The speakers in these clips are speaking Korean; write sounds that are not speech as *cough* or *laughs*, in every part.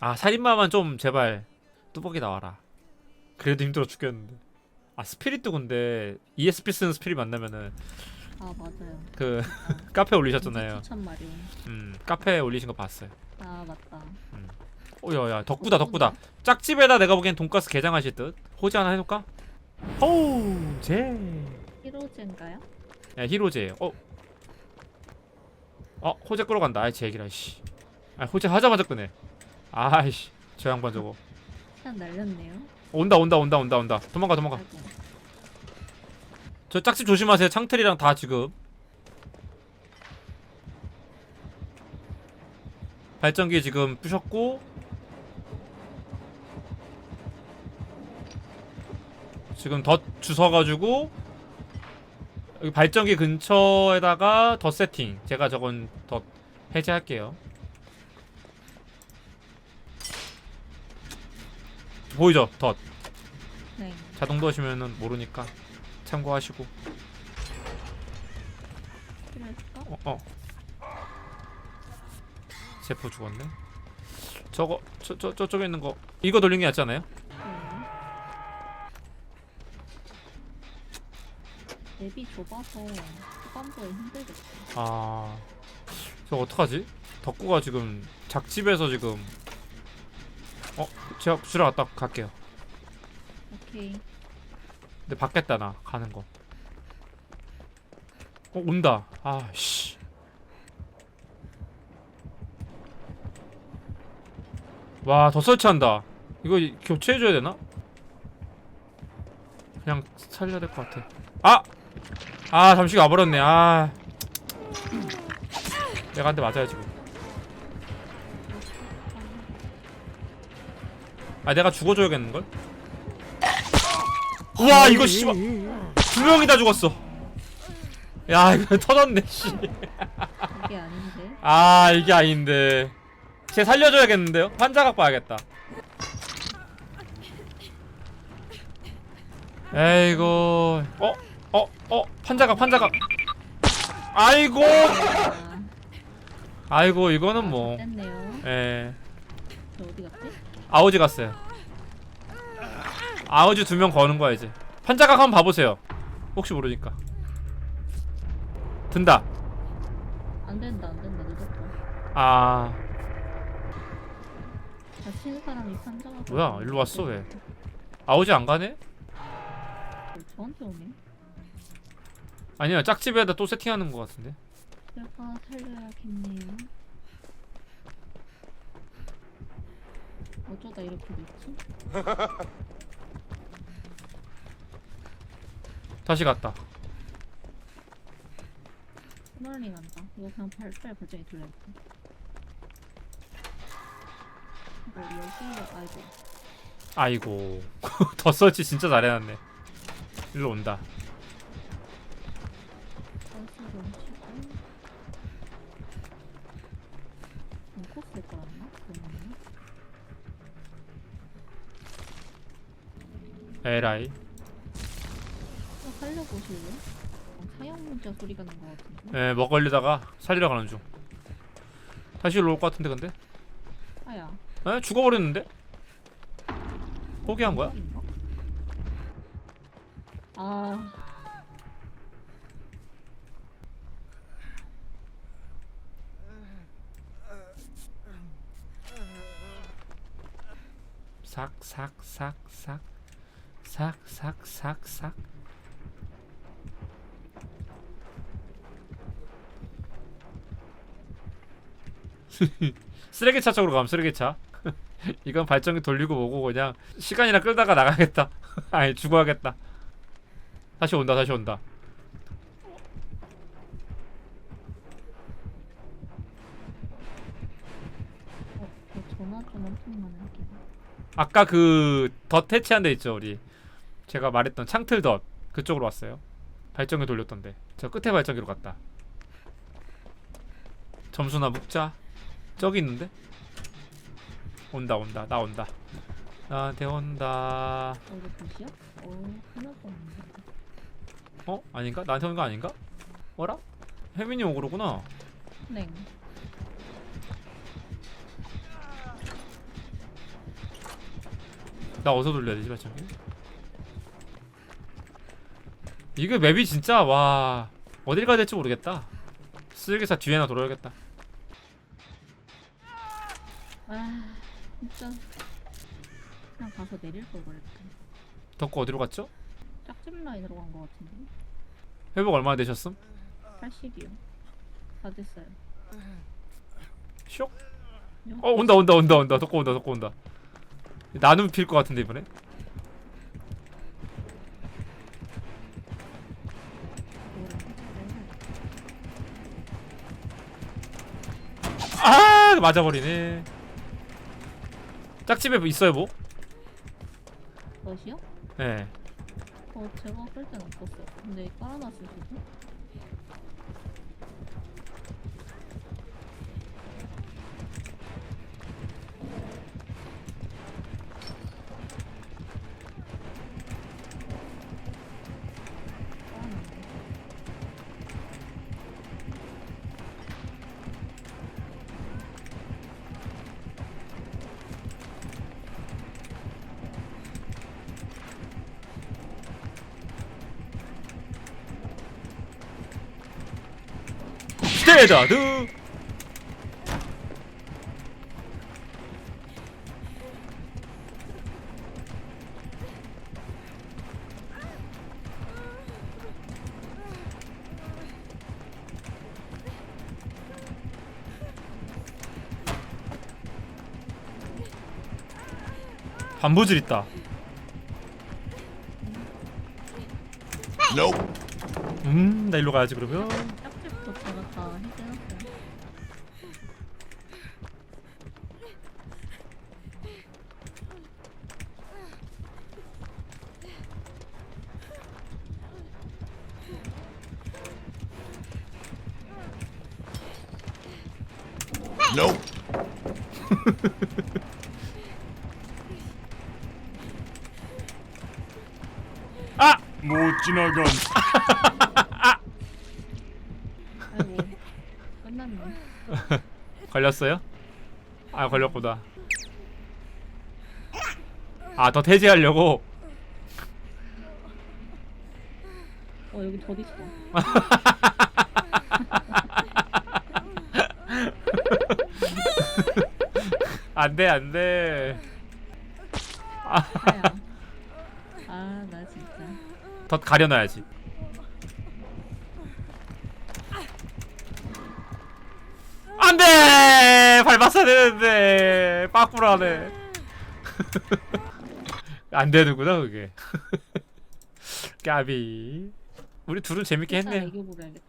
아 살인마만 좀 제발 뚜벅이 나와라 그래도 힘들어 죽겠는데 아 스피릿도 근데 ESP 쓰는 스피릿 만나면은 아 맞아요. 그 *laughs* 카페 올리셨잖아요 추천 말이에요. 음 카페 올리신 거 봤어요 아 맞다. 오야야 덕구다 덕구다 짝집에다 내가 보기엔 돈가스 개장하실 듯 호지 하나 해놓을까? 호제 히로즈인가요? 야 히로제 어? 어 호재 끌어간다 아이 제기라 씨. 아 호재 하자마자 끄네 아이씨 저 양반 저거. 시간 날렸네요. 온다 온다 온다 온다 온다. 도망가 도망가. 아이고. 저 짝집 조심하세요. 창틀이랑 다 지금. 발전기 지금 부셨고. 지금 덧 주워가지고 여기 발전기 근처에다가 덧 세팅. 제가 저건 덧 해제할게요 보이죠 덧 네. 자동 덧이면은 모르니까 참고하시고? 어, 어. 세포 죽었네. 저거 저, 저 저쪽에 있는 거 이거 돌린 게 낫지 않아요? 네. 맵이 좁아서 후반부에 힘들겠다. 아, 저 어떡하지? 덕구가 지금 작집에서 지금 어, 제가 주러 갔다 갈게요. 오케이. 근데 받겠다 나 가는 거. 어 온다. 아 씨. 와 더 설치한다. 이거 이- 교체해줘야 되나? 그냥 살려야 될 것 같아. 아! 아 잠시 와버렸네. 아. 내가 한 대 맞아야 지금. 아 내가 죽어줘야겠는 걸? 와 이거 씨발 두 명이 다 죽었어. 야 이거 *laughs* 터졌네 씨. 이게 아닌데. 아 이게 아닌데. 쟤 살려줘야겠는데요? 환자각 봐야겠다. 에이고 어? 어? 어? 판자각 판자각 아이고 아, 아이고 이거는 뭐. 예. 저 어디 갔지? 아우지 갔어요 아우지 두 명 거는 거야 이제 판자각 한번 봐보세요 혹시 모르니까 든다 안 된다, 안 된다, 늦었다. 아 다친 사람이 판정하고. 뭐야, 일로 왔어, 왜? 아우지 안 가네? 저한테 오네. 아니야 짝집에다 또 세팅하는 거 같은데 내가 살려야겠네요. 어쩌다 이렇게 됐지? 다시 갔다 스멀링 한다. 이거 그냥 팔팔 발전기 돌려야겠다. 이거 여기 아이고 아이고 *laughs* 더 설치 진짜 잘해놨네 일로 온다 가스를 옮기고 인코스에 깔았나? 그러면 에라이. 어, 살려보실래요? 어, 사형 문자 소리가 난 것 같은데? 에 먹걸리다가 살리러 가는 중. 다시 일로 올것 같은데 근데? 아야. 에? 죽어버렸는데? 포기한 거야? 인가? 아. 삭삭삭삭 삭삭삭삭 *laughs* 쓰레기차 쪽으로 가면 쓰레기차. *laughs* 이건 발전기 돌리고 뭐고 그냥 시간이나 끌다가 나가겠다. *laughs* 아니 죽어야겠다. 다시 온다 다시 온다. 어, 전화 좀 할게요. 아까 그덧 해체한 데 있죠 우리 제가 말했던 창틀 덧 그쪽으로 왔어요. 발전기 돌렸던데. 저 끝에 발전기로 갔다. 점수나 묵자. 저기 있는데? 온다 온다. 나 온다. 나한테 온다. 어 이거? 어 하나도 없는데. 어? 아닌가? 나한테 오는 거 아닌가? 뭐라? 혜민이 오그로구나. 네. 나 어디서 돌려야 되지 발전기? 이거 맵이 진짜 와 어딜 가야 될지 모르겠다 쓰레기차 뒤에나 돌아야겠다 아 진짜 그냥 가서 내릴 걸 그랬다. 덕구 어디로 갔죠? 짝집 라인으로 간 거 같은데. 회복 얼마나 되셨음? 80이요. 다 됐어요. 쇽? 어 온다 온다 온다 온다 덕구 온다 덕구 온다 나눔 필 것 같은데 이번에 맞아버리네 짝집에 뭐 있어요 뭐? 멋이요? 네 어 제가 끌땐 없었어요. 근데 깔아놨을 수도. 데자드 반부질 있다. 음 나 일로 가야지 그러면 짝집도 제가 다 해결했어요. Nope. 아! *laughs* 못 지나간. 아이고 *laughs* 끝났네. 걸렸어요? 아 걸렸구나 아 더 태지하려고 어 여기 더 있어. *laughs* 안돼 안돼. 아나 진짜. 더 가려놔야지 안돼 밟았어야 되는데 빠꾸라네 *laughs* 안 되는구나 그게 *laughs* 까비 우리 둘은 재밌게 했네요 애교 부려야겠다.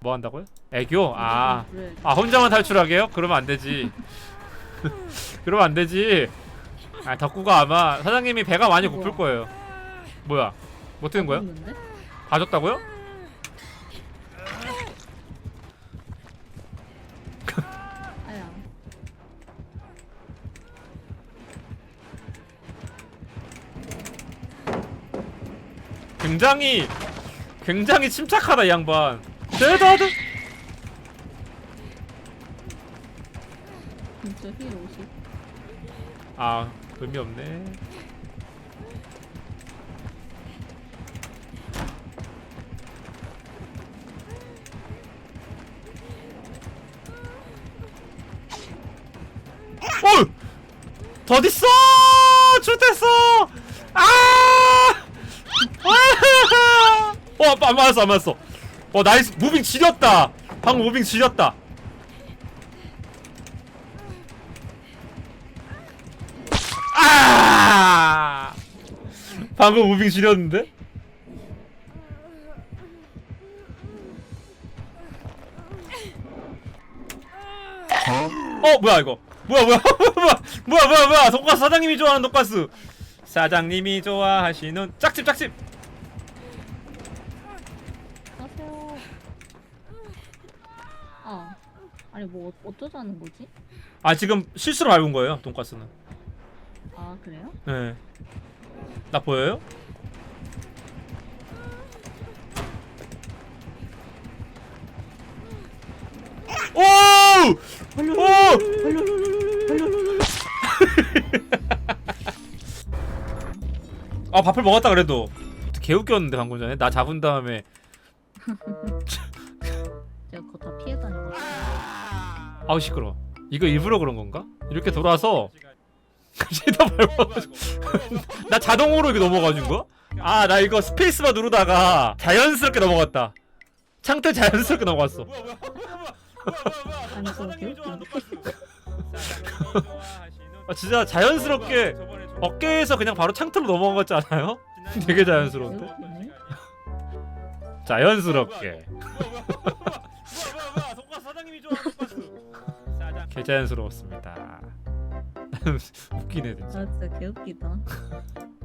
뭐 한다고요? 애교? 아. 아 혼자만 탈출하게요? 그러면 안 되지. *laughs* 그러면 안 되지. 아 덕구가 아마 사장님이 배가 많이 고플? 거예요. 뭐야? 뭐 뜨는 거야? 없는데? 아야. 굉장히 굉장히 침착하다 이 양반. 대다드. 진짜 힐 50. 아 의미 없네. 어! 더 있어! 좋댔어! 아! 아! *laughs* 어, 안 맞았어, 안 맞았어. 어, 나이스. 무빙 지렸다. 방금 무빙 지렸다. 아! 방금 무빙 지렸는데? 어 뭐야 이거 뭐야 뭐야 *laughs* 뭐야 뭐야 뭐야 뭐야 돈가스 사장님이 좋아하는 돈가스 사장님이 좋아하시는 짝집 짝집 가세요. 아. 아니 뭐 어- 어쩌자는 거지? 아 지금 실수로 밟은 거예요 돈가스는 아 그래요? 네 나 보여요? 오! 오! 아 밥을 먹었다 그래도 개웃겼는데 방금 전에 나 잡은 다음에 *laughs* 제가 그거 다 피해 다녀가지고. 아우 시끄러. 이거 일부러 그런 건가? 이렇게 돌아서 시도 밟아. *laughs* 나 자동으로 이게 넘어가준 거? 아 나 이거 스페이스바 누르다가 자연스럽게 넘어갔다. 창틀 자연스럽게 넘어갔어. 아니, 개웃기네. 아 진짜 자연스럽게 어깨에서 그냥 바로 창틀로 넘어간 것 같지 않아요? *laughs* 되게 자연스러운데? 자연스럽게. 개 자연스러웠습니다. *laughs* 웃기네 진짜. 아 진짜 개웃기다. *laughs*